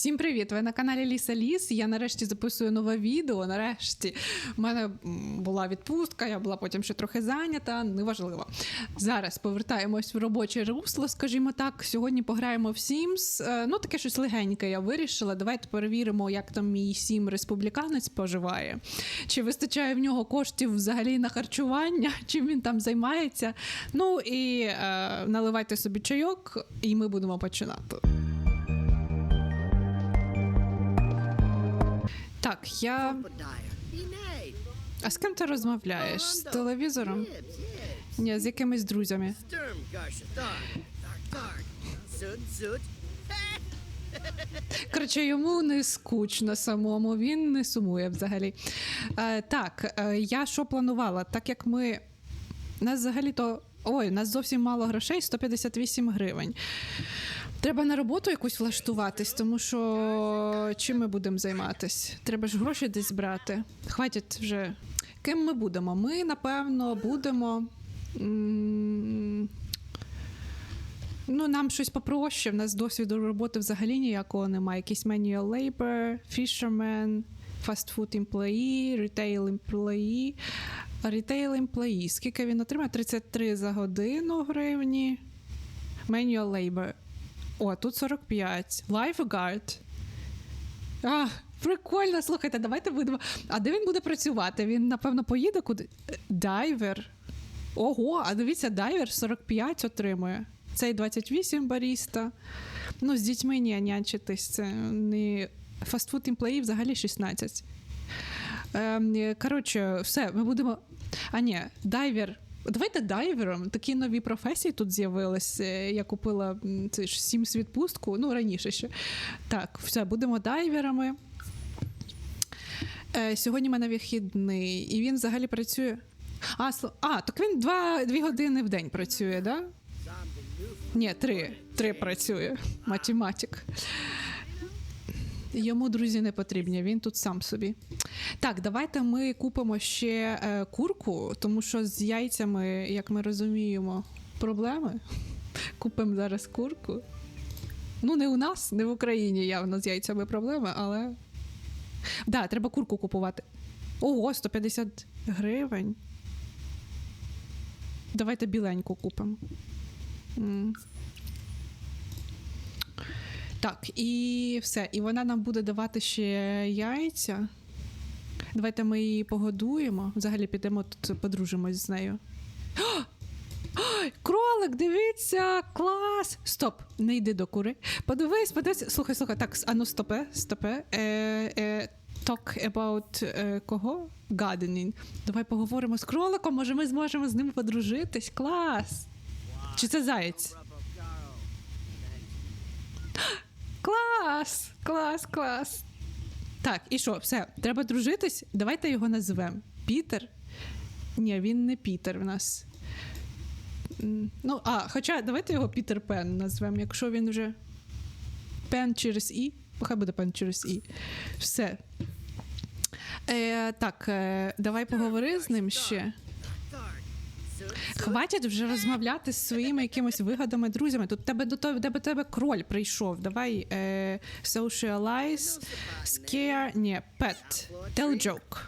Всім привіт! Ви на каналі Ліса Ліс. Я нарешті записую нове відео. Нарешті У мене була відпустка, я була потім ще трохи зайнята. Неважливо. Зараз повертаємось в робоче русло, скажімо так. Сьогодні пограємо в Sims. Е, Ну, таке щось легеньке. Я вирішила. Давайте перевіримо, як там мій сім республіканець поживає. Чи вистачає в нього коштів взагалі на харчування, чим він там займається. Ну і е, наливайте собі чайок, і ми будемо починати. Так, я. А з ким ти розмовляєш? З телевізором? Ні, з якимись друзями. Коротше, йому не скучно самому, він не сумує взагалі. Е, так, е, я що планувала? Так як ми. Нас взагалі-то. Ой, нас зовсім мало грошей 158 гривень. Треба на роботу якусь влаштуватись, тому що чим ми будемо займатись? Треба ж гроші десь брати. Хватить вже. Ким ми будемо? Ми, напевно, будемо. Ну, нам щось попроще. В нас досвіду роботи взагалі ніякого немає. Якийсь manual labor, fisherman, fast food employee, retail employee. Retail employee. Скільки він отримає? 33 за годину гривні. Manual labor. О, тут 45. Lifeguard. А, прикольно, слухайте, давайте будемо. А де він буде працювати? Він, напевно, поїде куди? Дайвер. Ого, а дивіться, дайвер 45 отримує. Цей 28 баріста. Ну, з дітьми ні, нянчитись. Це не фастфуд імплеї взагалі 16. Ем, коротше, все, ми будемо. А ні, дайвер. Давайте дайвером. Такі нові професії тут з'явились. Е, Я купила це ж Sims відпустку, ну раніше ще. Так, все, будемо дайверами. Е, сьогодні в мене вихідний, і він взагалі працює. А, а так він два, дві години в день працює, так? Да? Ні, три. Три працює. Математик. Йому друзі не потрібні, він тут сам собі. Так, давайте ми купимо ще е, курку, тому що з яйцями, як ми розуміємо, проблеми. Купимо зараз курку. Ну, не у нас, не в Україні явно з яйцями проблеми, але. Да, треба курку купувати. Ого, 150 гривень. Давайте біленьку купимо. Так, і все. І вона нам буде давати ще яйця. Давайте ми її погодуємо. Взагалі підемо тут подружимось з нею. Кролик, дивіться, клас! Стоп, не йди до кури. Подивись, подивись. Слухай, слухай, так, ану, стопе, стопе. Е, е, talk about е, кого? Gardening. Давай поговоримо з кроликом, може ми зможемо з ним подружитись. Клас! Чи це заєць? Клас! Клас, клас. Так, і що, все, треба дружитись. Давайте його назвемо. Пітер. Ні, він не Пітер в нас. Ну, а, хоча давайте його Пітер Пен назвемо, якщо він вже Пен через І. Хай буде Пен через І. Все. Е, так, е, давай поговори з ним ще. Хватить вже розмовляти з своїми якимись вигадами друзями. Тут тебе до тебе, до тебе кроль прийшов. Давай е, socialize, scare, ні, pet, tell joke.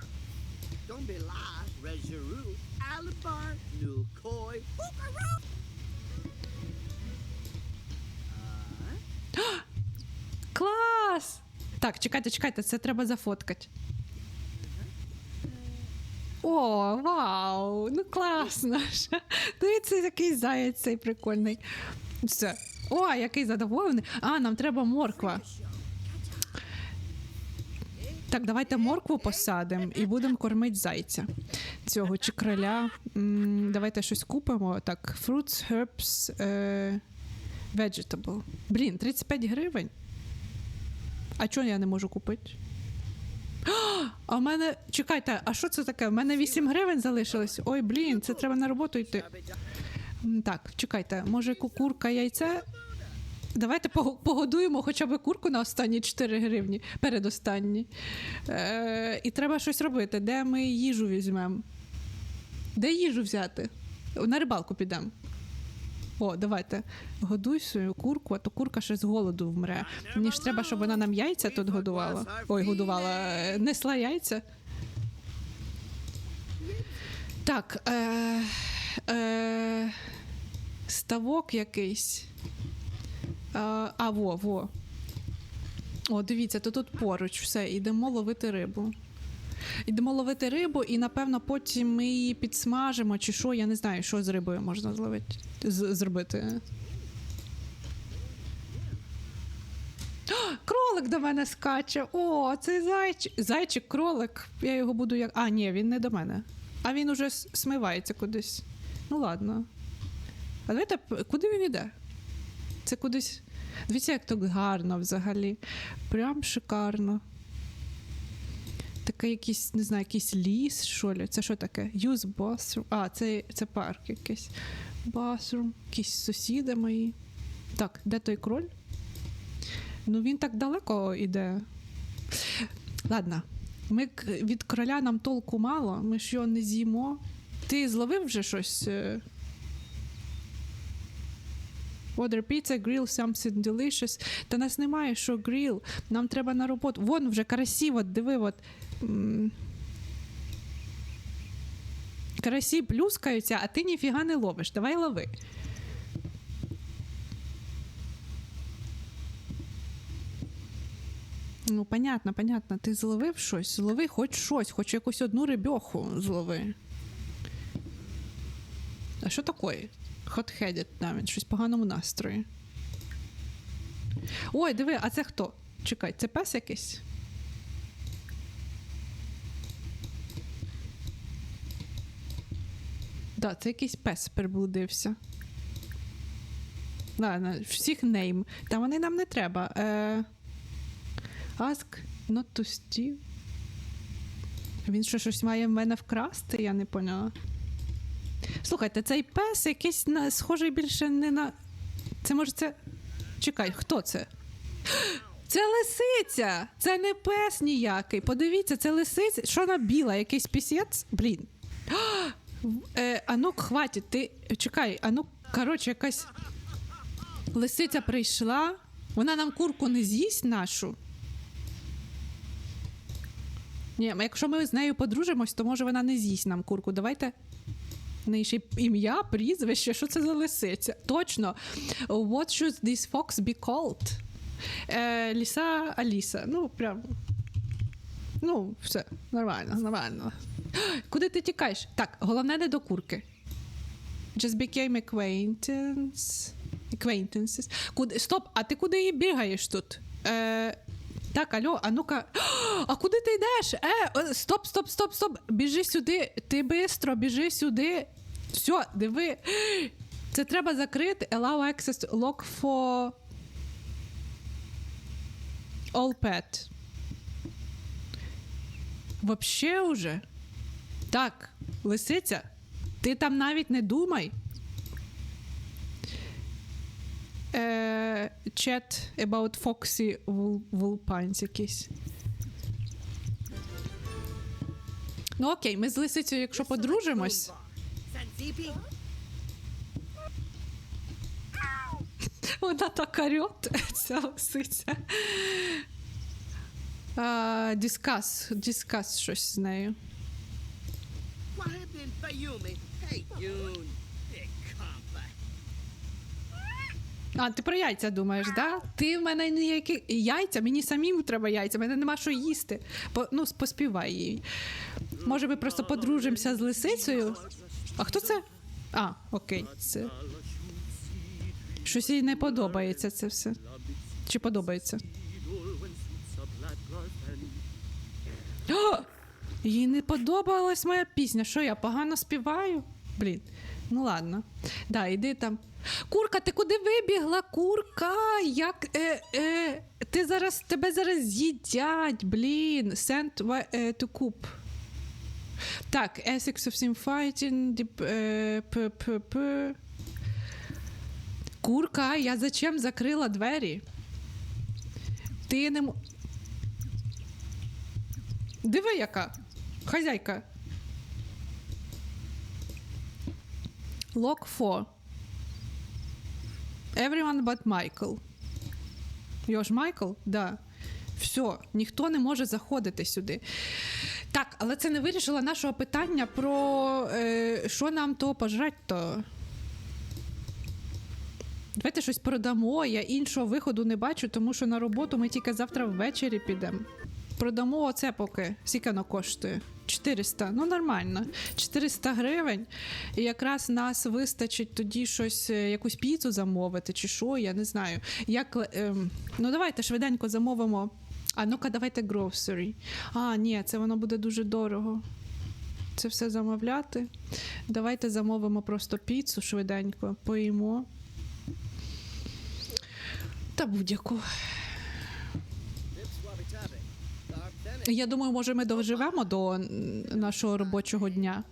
Клас! Так, чекайте, чекайте, це треба зафоткати. О, вау! Ну класно ж. Дивіться, який заяць цей прикольний. Все. О, який задоволений. А, нам треба морква. Так, давайте моркву посадимо і будемо кормити зайця. Цього чи кроля. М, давайте щось купимо. Так, fruits, herbs, е, vegetable. Блін, 35 гривень. А чого я не можу купити? А, в мене. Чекайте, а що це таке? У мене 8 гривень залишилось. Ой, блін, це треба на роботу йти. Так, чекайте, може кукурка яйце? Давайте погодуємо хоча б курку на останні 4 гривні, передостанні. Е, і треба щось робити. Де ми їжу візьмемо? Де їжу взяти? На рибалку підемо. О, давайте. Годуй свою курку, а то курка ще з голоду вмре. Мені ж треба, щоб вона нам яйця тут годувала. Ой, годувала, е, несла яйця. Так. Е, е, ставок якийсь. Е, а, во, во. О, дивіться, то тут поруч все, йдемо ловити рибу. Йдемо ловити рибу, і напевно потім ми її підсмажимо, чи що, я не знаю, що з рибою можна зловити, зробити. Кролик до мене скаче. О, цей зайчик. Зайчик, кролик. Я його буду як. А, ні, він не до мене. А він уже смивається кудись. Ну ладно. А давайте, куди він іде? Це кудись. Дивіться, як тут гарно взагалі. Прям шикарно. Таке якийсь, не знаю, якийсь ліс, що ли? Це що таке? Use bathroom. А, це, це парк якийсь. Bathroom. Якісь сусіди мої. Так, де той кроль? Ну він так далеко йде. Ладно. Ми від кроля нам толку мало, ми ж його не з'їмо. Ти зловив вже щось? е? Order pizza, grill something delicious. Та нас немає, що grill. Нам треба на роботу. Вон вже карасі, от диви, от. Карасі плюскаються, а ти ніфіга не ловиш. Давай лови. Ну, понятно, понятно. Ти зловив щось, злови хоч щось, хоч якусь одну рибьоху злови. А що таке? Hot-headed навіть, щось в поганому настрої. Ой, диви, а це хто? Чекай, це пес якийсь? Да, це якийсь пес приблудився. Ладно, всіх нейм. Та вони нам не треба. Е... Ask not to steal. Він що щось має в мене вкрасти, я не поняла. Слухайте, цей пес якийсь на, схожий більше не на. Це може це. Чекай, хто це? Це лисиця! Це не пес ніякий. Подивіться, це лисиця. Що вона біла? Якийсь пісець? Блін. Е, а ну, хватить, ти. Чекай, а ну, коротше, якась лисиця прийшла. Вона нам курку не з'їсть нашу. Ні, якщо ми з нею подружимось, то може вона не з'їсть нам курку. Давайте. В неї ще ім'я, прізвище, що це за лисиця? Точно. What should this fox be called? Е, Ліса Аліса. Ну, прям. Ну, все, нормально, нормально. Куди ти тікаєш? Так, головне не до курки. Just became acquaintance. Acquaintances. Куди... Стоп, а ти куди бігаєш тут? Е... Так, алло, а ну-ка. А куди ти йдеш? Е, стоп, стоп, стоп, стоп. Біжи сюди. Ти бистро, біжи сюди. Все, диви. Це треба закрити. Allow access lock for all pet. Вообще уже. Так, лисиця, ти там навіть не думай. Е, chat about Foxy Vulpines якийсь. Ну окей, ми з лисицею, якщо подружимось. Вона так орет, ця лисиця. А, Дискас, дискас щось з нею. Wahibin Bayumi? Hey, Yun. Big compa. А, ти про яйця думаєш, да? Ти в мене ніякі яйця, мені самим треба яйця, мене нема що їсти. По, ну, поспівай їй. Може, ми просто подружимося з лисицею? А хто це? А, окей, це. Щось їй не подобається це все. Чи подобається? Їй не подобалась моя пісня. Що я погано співаю? Блін. Ну ладно. Да, іди там. Курка, ти куди вибігла? Курка? Як. Е, е, ти зараз, тебе зараз з'їдять, блін. Send е, to coop. Так, Essex of Sim Fighting. Діп, е, п, п. Курка, я зачем закрила двері? Ти не. Диви, яка. Хазяйка. Lock 4. Everyone but Michael. Його ж Майкл? Да. Все, ніхто не може заходити сюди. Так, але це не вирішило нашого питання про е, що нам то пожрать то. Давайте щось продамо. Я іншого виходу не бачу, тому що на роботу ми тільки завтра ввечері підемо. Продамо оце поки. Скільки воно коштує? 400. Ну, нормально. 400 гривень. І якраз нас вистачить тоді щось, е, якусь піцу замовити, чи що, я не знаю. Як, ем, ну, давайте швиденько замовимо. А ну-ка, давайте grocery. А, ні, це воно буде дуже дорого. Це все замовляти. Давайте замовимо просто піцу швиденько, поїмо. Та будь-яку. Я думаю, може, ми доживемо до нашого робочого дня.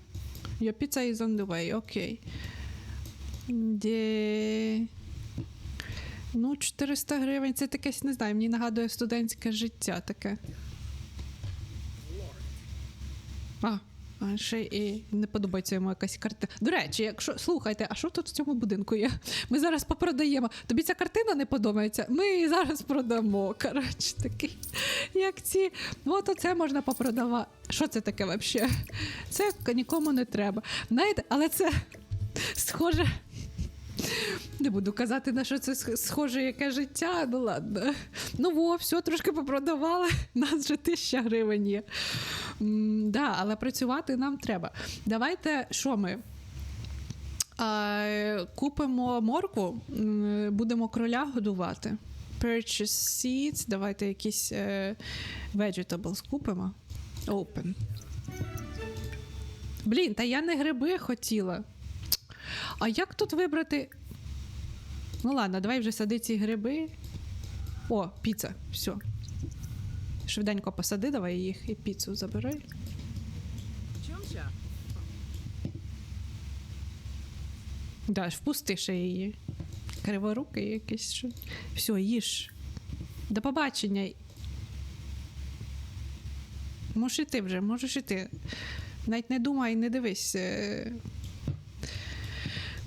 Your pizza is on the way, окей. Де... Ну, 400 гривень це таке, не знаю, мені нагадує студентське життя таке. А, ще і не подобається йому якась картина. До речі, якщо слухайте, а що тут в цьому будинку є? Ми зараз попродаємо. Тобі ця картина не подобається? Ми її зараз продамо. Коротше, такий, як ці. От оце можна попродавати. Що це таке взагалі? Це нікому не треба. Знаєте, але це схоже. Не буду казати, на що це схоже, яке життя. Ну ладно. Ну во, все, трошки попродавали. Нас вже тисяча гривень є. Да, але працювати нам треба. Давайте, що ми? Купимо моркву, будемо кроля годувати. Purchase seeds, давайте якісь е, vegetables купимо. Open. Блін, та я не гриби хотіла. А як тут вибрати? Ну ладно, давай вже сади ці гриби. О, піца. Все. Швиденько посади, давай їх і піцу забирай. Да, впусти ще її. Криворукий якийсь. Що... Все, їж. До побачення. Можеш іти вже, можеш іти. Навіть не думай, не дивись.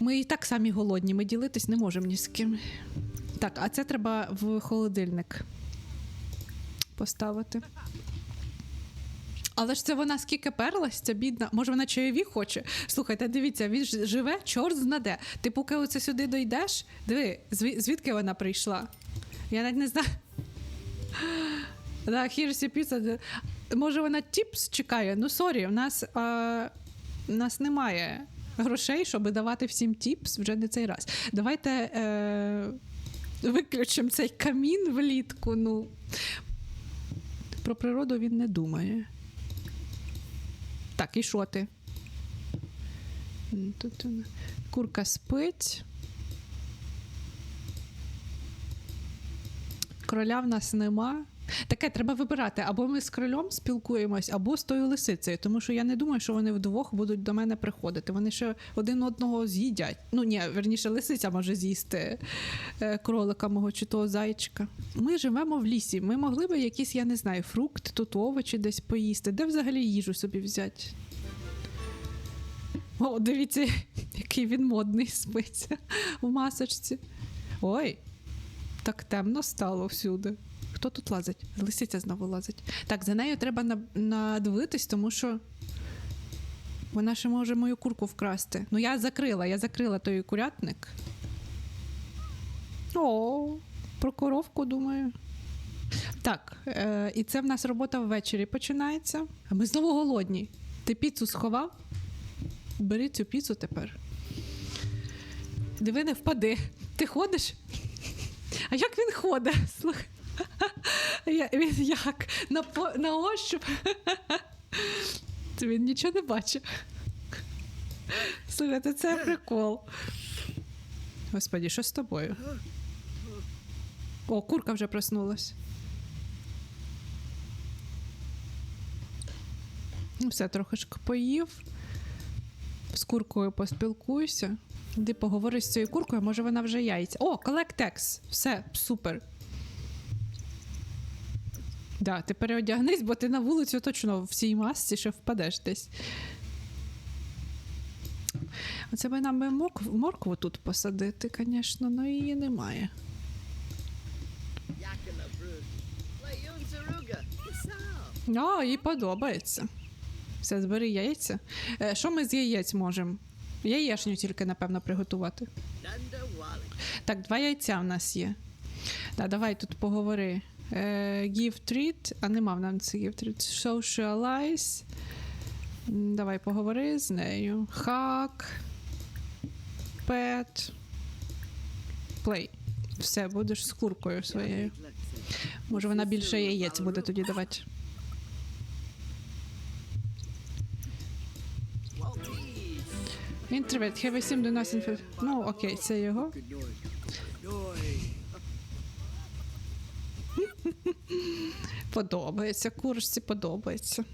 Ми і так самі голодні, ми ділитись не можемо ні з ким. Так, а це треба в холодильник поставити. Але ж це вона скільки перлась, ця бідна. Може, вона чайові хоче? Слухайте, дивіться, він ж живе, чорт знаде. Ти поки оце сюди дойдеш, диви, зві- звідки вона прийшла? Я навіть не знаю. Да, your pizza. Може, вона тіпс чекає? Ну, сорі, в нас, а, нас немає грошей, щоб давати всім тіпс вже не цей раз. Давайте е, виключимо цей камін влітку. Ну, про природу він не думає. Так, і що ти? Тут курка спить. Кроля в нас нема. Таке треба вибирати. Або ми з кролем спілкуємось, або з тою лисицею. Тому що я не думаю, що вони вдвох будуть до мене приходити. Вони ще один одного з'їдять. Ну ні, верніше, лисиця може з'їсти е, кролика мого чи того зайчика. Ми живемо в лісі. Ми могли би якісь, я не знаю, фрукти, тут овочі десь поїсти. Де взагалі їжу собі взяти? О, дивіться, який він модний спить в масочці. Ой, так темно стало всюди. Хто тут лазить? Лисиця знову лазить. Так, за нею треба надивитись, тому що вона ще може мою курку вкрасти. Ну, я закрила, я закрила той курятник. О, про коровку думаю. Так, е, і це в нас робота ввечері починається. А ми знову голодні. Ти піцу сховав? Бери цю піцу тепер. Диви, не впади. Ти ходиш? А як він ходить? Слухай. Він як? На, на ощуп. Він нічого не бачив. Слухайте, це прикол. Господі, що з тобою? О, курка вже проснулась. Ну, все, трошки поїв. З куркою поспілкуйся. Іди поговори з цією куркою, може вона вже яйця. О, колектекс. Все, супер. Да, ти переодягнись, бо ти на вулицю точно в цій масці ще впадеш десь. Оце би нам би моркву, моркву тут посадити, звісно, але її немає. О, їй подобається. Все, збери яйця. Е, що ми з яєць можемо? Яєчню тільки, напевно, приготувати. Так, два яйця в нас є. Да, давай тут поговори. Е, give treat, а нема в нам це give treat. Socialize. Давай поговори з нею. Hack. Pet. Play. Все, будеш з куркою своєю. Може, вона більше яєць буде тоді давати. Інтервет, have I seen the nothing? Ну, окей, це його. Подобається, курсі подобається.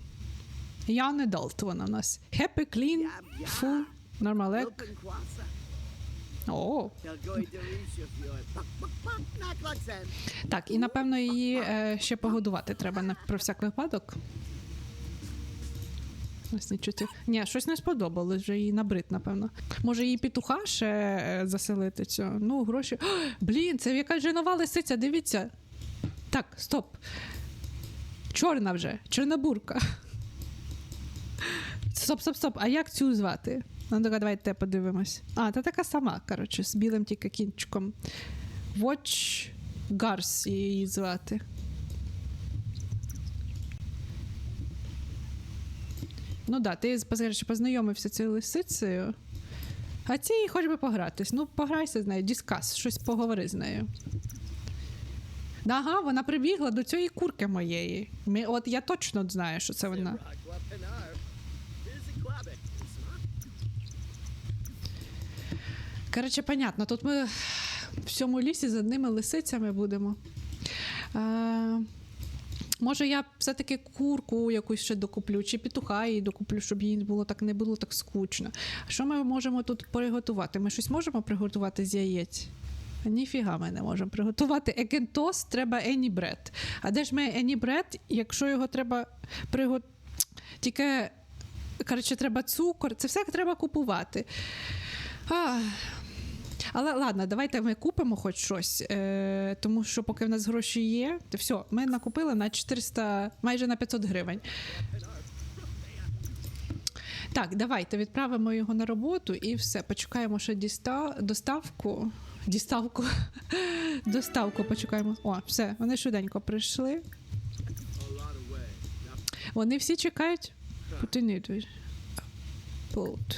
Я не Далт вона у нас. Happy, clean, full, Kwasa. О, так, і напевно її е, ще погодувати треба на про всяк випадок. Ось чути. Ні, щось не сподобалось вже їй набрид, напевно. Може, її петуха ще е, заселити цю. Ну, гроші. О, блін, це якась же нова лисиця, дивіться. Так, стоп. Чорна вже, чорнобурка. Стоп, стоп, стоп. А як цю звати? Ну, давай, давайте подивимось. А, та така сама, коротше, з білим тільки кінчиком. Watch Гарс її звати. Ну да, ти скажеш, познайомився цією лисицею. А цій хоч би погратись. Ну, пограйся з нею, діскас, щось поговори з нею. Ага, вона прибігла до цієї курки моєї. Ми, от я точно знаю, що це вона. Коротше, понятно, тут ми в цьому лісі з одними лисицями будемо. Е, може, я все-таки курку якусь ще докуплю, чи петуха їй докуплю, щоб їй було так не було так скучно. Що ми можемо тут приготувати? Ми щось можемо приготувати з яєць? Ніфіга ми не можемо приготувати. Екентос треба Ені Бред. А де ж ми Ені Бред, якщо його треба приготувати? Тільки, коротше, треба цукор, це все треба купувати. А, але ладно, давайте ми купимо хоч щось, е, тому що поки в нас гроші є, то все, ми накупили на 400, майже на 500 гривень. Так, давайте відправимо його на роботу і все. Почекаємо ще діста... доставку. Діставку. Доставку почекаємо. О, все, вони швиденько прийшли. Вони всі чекають. Потиніть. Плут.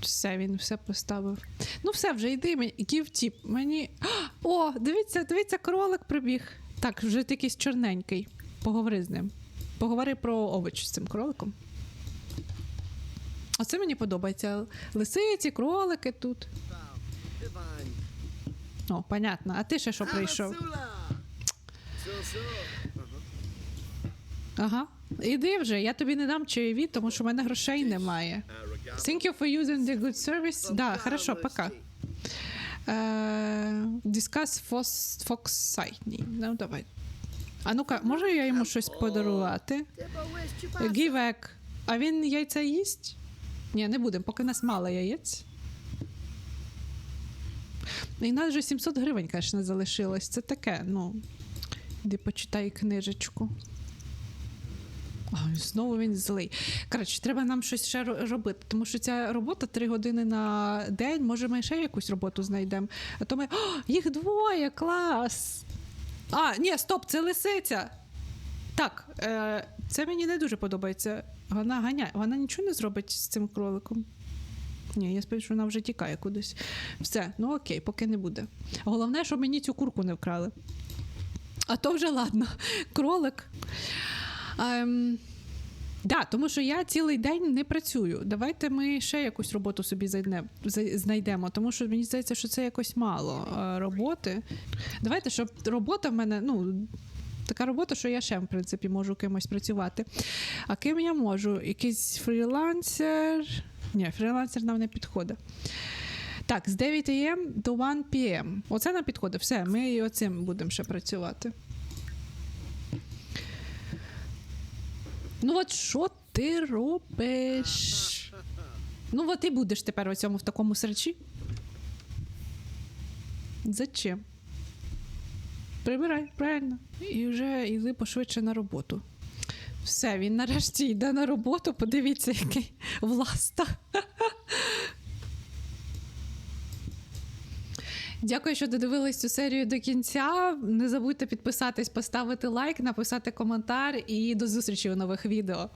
Все, він все поставив. Ну, все, вже йди, мені- give. Мені. О, дивіться, дивіться, кролик прибіг. Так, вже якийсь чорненький. Поговори з ним. Поговори про овоч з цим кроликом. Оце мені подобається. Лисиці, кролики тут. О, понятно. А ти ще що прийшов? Ага. Іди вже, я тобі не дам чайові, тому що в мене грошей немає. Thank you for using the good service. Да, хорошо, пока. Е, Discuss Fox, Fox Sightning. Ну, давай. А ну-ка, може я йому щось подарувати? Гівек. А він яйця їсть? Ні, не будемо, поки нас мало яєць. І нас вже 700 гривень, звісно, залишилось. Це таке, ну. Іди почитай книжечку. Ой, знову він злий. Коротше, треба нам щось ще робити, тому що ця робота 3 години на день. Може, ми ще якусь роботу знайдемо. А то ми. О, їх двоє, клас! А, ні, стоп, це лисиця. Так, е, це мені не дуже подобається. Вона ганяє. Вона нічого не зробить з цим кроликом. Ні, я сподіваюся, що вона вже тікає кудись. Все, ну окей, поки не буде. Головне, щоб мені цю курку не вкрали. А то вже ладно. Кролик. Ем, да, тому що я цілий день не працюю. Давайте ми ще якусь роботу собі знайдемо, тому що мені здається, що це якось мало е, роботи. Давайте, щоб робота в мене, ну. Така робота, що я ще, в принципі, можу кимось працювати. А ким я можу? Якийсь фрілансер. Ні, фрілансер нам не підходить. Так, з 9 am до 1 pm. Оце нам підходить. Все, ми і оцим будемо ще працювати. Ну, от що ти робиш? Ну, от і будеш тепер у цьому в такому срачі. Зачем? Прибирай, правильно. І вже йди пошвидше на роботу. Все, він нарешті йде на роботу. Подивіться, який власта. Дякую, що додивились цю серію до кінця. Не забудьте підписатись, поставити лайк, написати коментар і до зустрічі у нових відео.